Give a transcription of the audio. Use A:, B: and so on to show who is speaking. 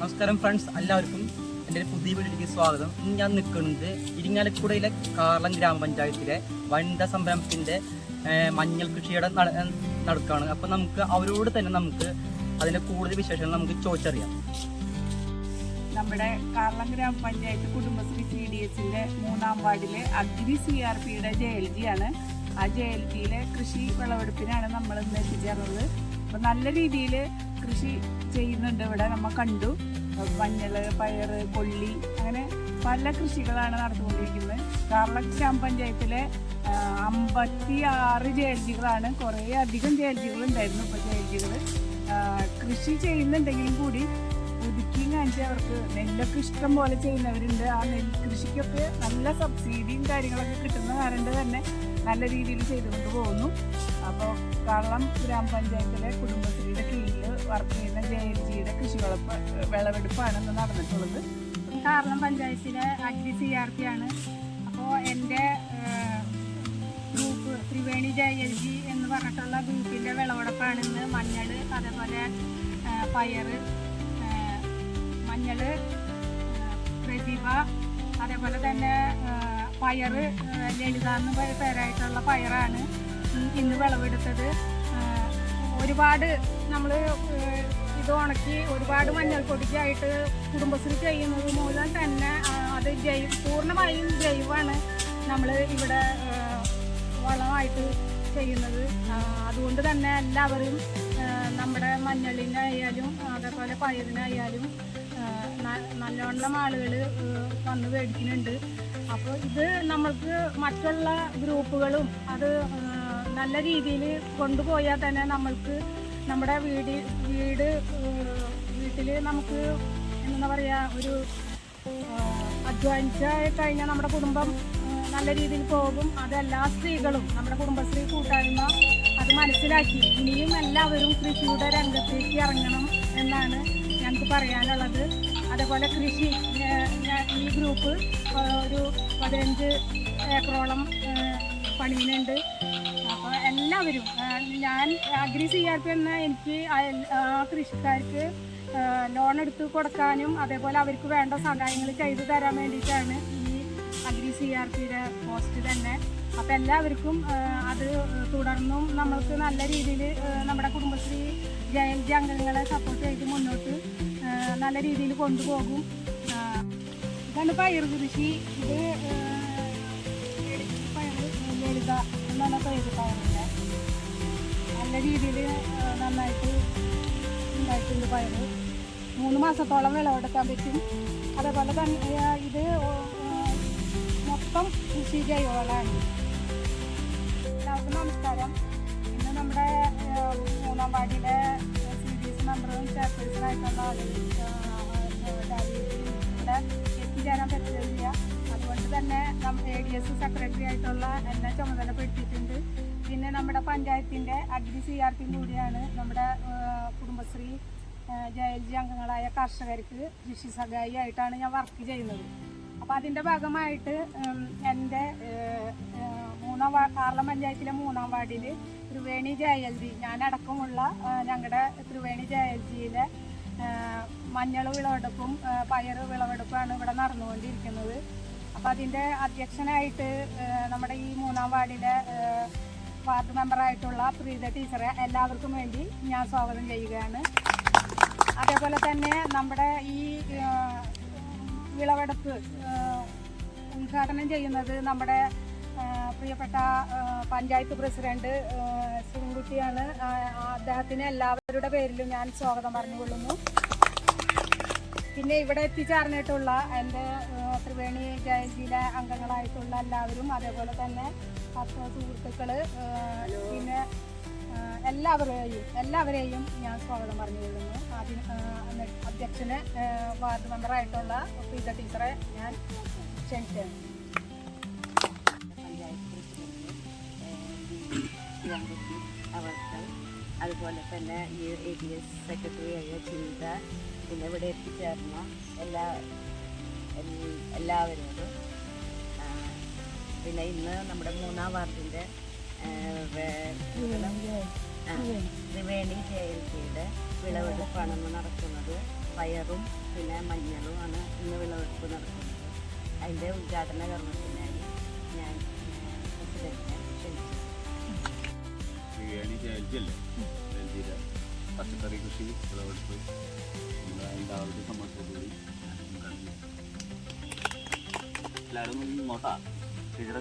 A: നമസ്കാരം ഫ്രണ്ട്സ് എല്ലാവർക്കും എന്റെ പുതിയ വീട്ടിലേക്ക് സ്വാഗതം. ഇന്ന് ഞാൻ നിൽക്കുന്നത് ഇരിങ്ങാലക്കുടയിലെ കാർളം ഗ്രാമപഞ്ചായത്തിലെ വനിതാ സംരംഭത്തിന്റെ മഞ്ഞൾ കൃഷിയുടെ നടക്കുകയാണ് അപ്പം അപ്പോൾ നമുക്ക് അവരോട് തന്നെ നമുക്ക് അതിന്റെ കൂടുതൽ വിശേഷങ്ങൾ നമുക്ക് ചോദിച്ചറിയാം.
B: നമ്മുടെ കാർളം ഗ്രാമപഞ്ചായത്ത് കുടുംബശ്രീ സി ഡി എസിന്റെ മൂന്നാം വാർഡിലെ അഗ്നി സി ആർ പിയുടെ ജെ എൽ ജി ആണ് ആ ജെ എൽ ജിയിലെ കൃഷി വിളവെടുപ്പിനാണ് നമ്മൾ ഇന്ന് എത്തിച്ചേർന്നത്. അപ്പം നല്ല രീതിയിൽ കൃഷി ചെയ്യുന്നുണ്ട് ഇവിടെ. നമ്മൾ കണ്ടു. മഞ്ഞൾ പയറ് കൊള്ളി അങ്ങനെ പല കൃഷികളാണ് നടന്നുകൊണ്ടിരിക്കുന്നത്. ഗ്രാമ പഞ്ചായത്തിലെ അമ്പത്തി ആറ് ജെ എൽ ജികളാണ് കുറേ അധികം ജെ എൽ ജികൾ ഉണ്ടായിരുന്നു ഇപ്പോൾ ജെ എൽ ജികൾ കൃഷി ചെയ്യുന്നുണ്ടെങ്കിലും കൂടി പുതുക്കി കാണിച്ച് അവർക്ക് നെല്ലൊക്കെ ഇഷ്ടം പോലെ ചെയ്യുന്നവരുണ്ട്. ആ നെൽ കൃഷിക്കൊക്കെ നല്ല സബ്സിഡിയും കാര്യങ്ങളൊക്കെ കിട്ടുന്ന കാരണം തന്നെ നല്ല രീതിയിൽ ചെയ്തുകൊണ്ട് പോകുന്നു. അപ്പോൾ കള്ളം ഗ്രാമപഞ്ചായത്തിലെ കുടുംബശ്രീയുടെ കീഴിൽ വർക്ക് ചെയ്യുന്ന ജെ എൽ ജിയുടെ കൃഷി വിളപ്പ് വിളവെടുപ്പാണ് ഇന്ന് നടന്നിട്ടുള്ളത്.
C: കാരണം പഞ്ചായത്തിലെ അഗ്രി സി ആർ പി ആണ്. അപ്പോൾ എന്റെ group Triveni J L G എന്ന് പറഞ്ഞിട്ടുള്ള ഗ്രൂപ്പിന്റെ വിളവെടുപ്പാണ് ഇന്ന് മഞ്ഞൾ അതേപോലെ പയർ മഞ്ഞൾ പ്രതിഭ അതേപോലെ തന്നെ പയർ ലളിതാന്ന് പേരായിട്ടുള്ള പയറാണ് ഇന്ന് വിളവെടുത്തത്. ഒരുപാട് നമ്മൾ ഇത് ഉണക്കി ഒരുപാട് മഞ്ഞൾപ്പൊടിക്കായിട്ട് കുടുംബശ്രീ ചെയ്യുന്നത് മൂലം തന്നെ അത് ജൈവ പൂർണമായും ജൈവമാണ് നമ്മൾ ഇവിടെ വളമായിട്ട് ചെയ്യുന്നത്. അതുകൊണ്ട് തന്നെ എല്ലാവരും നമ്മുടെ മഞ്ഞളിനായാലും അതേപോലെ പയറിനായാലും നല്ലോണം ആളുകൾ വന്ന് മേടിക്കുന്നുണ്ട്. അപ്പോൾ ഇത് നമ്മൾക്ക് മറ്റുള്ള ഗ്രൂപ്പുകളും അത് നല്ല രീതിയിൽ കൊണ്ടുപോയാൽ തന്നെ നമ്മൾക്ക് നമ്മുടെ വീട് വീട് വീട്ടിൽ നമുക്ക് എന്താ പറയുക ഒരു അധ്വാനിച്ചായി കഴിഞ്ഞാൽ നമ്മുടെ കുടുംബം നല്ല രീതിയിൽ പോകും. അത് എല്ലാ സ്ത്രീകളും നമ്മുടെ കുടുംബശ്രീ കൂട്ടായ്മ അത് മനസ്സിലാക്കി. ഇനിയും എല്ലാവരും കൃഷിയുടെ രംഗത്തേക്ക് ഇറങ്ങണം എന്നാണ് ഞങ്ങൾക്ക് പറയാനുള്ളത്. അതേപോലെ കൃഷി ഈ ഗ്രൂപ്പ് ഒരു പതിനഞ്ച് ഏക്കറോളം പണിയുന്നുണ്ട്. എല്ലാവരും ഞാൻ അഗ്രി എന്ന എനിക്ക് കൃഷിക്കാർക്ക് ലോൺ എടുത്ത് കൊടുക്കാനും അതേപോലെ അവർക്ക് വേണ്ട സഹായങ്ങൾ ചെയ്തു തരാൻ വേണ്ടിയിട്ടാണ് ഈ അഗ്രി സി ആർ പിയുടെ പോസ്റ്റ് തന്നെ. അപ്പം എല്ലാവർക്കും അത് തുടർന്നും നമ്മൾക്ക് നല്ല രീതിയിൽ നമ്മുടെ കുടുംബശ്രീ ജയന്തി അംഗങ്ങളെ സപ്പോർട്ട് ചെയ്ത് മുന്നോട്ട് നല്ല രീതിയിൽ കൊണ്ടുപോകും. ഇതാണ് പയർ കൃഷി. ഇത് പയർ ലളിത എന്നാണ് പേര് പയറിന്റെ നല്ല രീതിയിൽ നന്നായിട്ട് ഉണ്ടായിട്ടുണ്ട് പയർ മൂന്ന് മാസത്തോളം വിളവെടുക്കാൻ പറ്റും. അതേപോലെ തന്നെ ഇത് മൊത്തം കൃഷി ജൈവവളമാണ് എല്ലാവർക്കും നമസ്കാരം. ഇന്ന് നമ്മുടെ മൂന്നാം വാർഡിലെ സി ഡി എസ് മെമ്പറും ചെയർപേഴ്സണായിട്ടുള്ള ഇവിടെ എത്തിച്ചേരാൻ പറ്റില്ല അതുകൊണ്ട് തന്നെ എ ഡി എസ് സെക്രട്ടറി ആയിട്ടുള്ള എന്നെ ചുമതലപ്പെടുത്തിയിട്ടുണ്ട്. പിന്നെ നമ്മുടെ പഞ്ചായത്തിന്റെ അഗ്നി സി ആർ പി കൂടിയാണ് നമ്മുടെ കുടുംബശ്രീ ജയൽജി അംഗങ്ങളായ കർഷകർക്ക് കൃഷി സഹായി ആയിട്ടാണ് ഞാൻ വർക്ക് ചെയ്യുന്നത്. അപ്പോൾ അതിന്റെ ഭാഗമായിട്ട് എന്റെ മൂന്നാം വാർഡ് കാർളം പഞ്ചായത്തിലെ മൂന്നാം വാർഡിൽ ത്രിവേണി ജയൽജി ഞാനടക്കമുള്ള ഞങ്ങളുടെ ത്രിവേണി ജയൽജിയിലെ മഞ്ഞൾ വിളവെടുപ്പും പയർ വിളവെടുപ്പാണ് ഇവിടെ നടന്നുകൊണ്ടിരിക്കുന്നത്. അപ്പോൾ അതിന്റെ അധ്യക്ഷനായിട്ട് നമ്മുടെ ഈ മൂന്നാം വാർഡിലെ വാർഡ് മെമ്പറായിട്ടുള്ള പ്രീത ടീച്ചറെ എല്ലാവർക്കും വേണ്ടി ഞാൻ സ്വാഗതം ചെയ്യുകയാണ്. അതേപോലെ തന്നെ നമ്മുടെ ഈ വിളവെടുപ്പ് ഉദ്ഘാടനം ചെയ്യുന്നത് നമ്മുടെ പ്രിയപ്പെട്ട പഞ്ചായത്ത് പ്രസിഡന്റ് ആ, അദ്ദേഹത്തിന് എല്ലാവരുടെ പേരിലും ഞാൻ സ്വാഗതം പറഞ്ഞുകൊള്ളുന്നു. പിന്നെ ഇവിടെ എത്തിച്ചേർന്നിട്ടുള്ള എന്റെ ത്രിവേണി ജയന്തിയിലെ അംഗങ്ങളായിട്ടുള്ള എല്ലാവരും അതേപോലെ തന്നെ പത്ത് സുഹൃത്തുക്കൾ പിന്നെ എല്ലാവരെയും എല്ലാവരെയും ഞാൻ സ്വാഗതം പറഞ്ഞു പറഞ്ഞുകൊള്ളുന്നു. ആദ്യം അധ്യക്ഷന് വാർഡ് മെമ്പറായിട്ടുള്ള പ്രീത ടീച്ചറെ ഞാൻ
D: ക്ഷണിക്കുന്നു അവർക്ക് അതുപോലെ തന്നെ ഈ എ ഡി എസ് സെക്രട്ടറിയായ ചിന്ത പിന്നെ ഇവിടെ എത്തിച്ചേർന്ന എല്ലാ എല്ലാവരോടും പിന്നെ ഇന്ന് നമ്മുടെ മൂന്നാം വാർഡിന്റെ ത്രിവേണി ജെ എൽ സിയുടെ വിളവെടുപ്പാണെന്ന് നടക്കുന്നത്. പയറും പിന്നെ മഞ്ഞളും ആണ് ഇന്ന് വിളവെടുപ്പ് നടക്കുന്നത്. അതിന്റെ ഉദ്ഘാടന കർമ്മത്തിനായി ഞാൻ പ്രസിഡന്റിനെ ക്ഷണിച്ചു
E: ബിരിയാണി ജയൽജിയല്ലേ ജയൽജിയുടെ പച്ചക്കറി കൃഷി വിളവെടുപ്പ് അതിന്റെ ആ ഒരു സമ്മതത്തോടുകൂടി എല്ലാവരും ഇങ്ങോട്ടാ. ടീച്ചറെ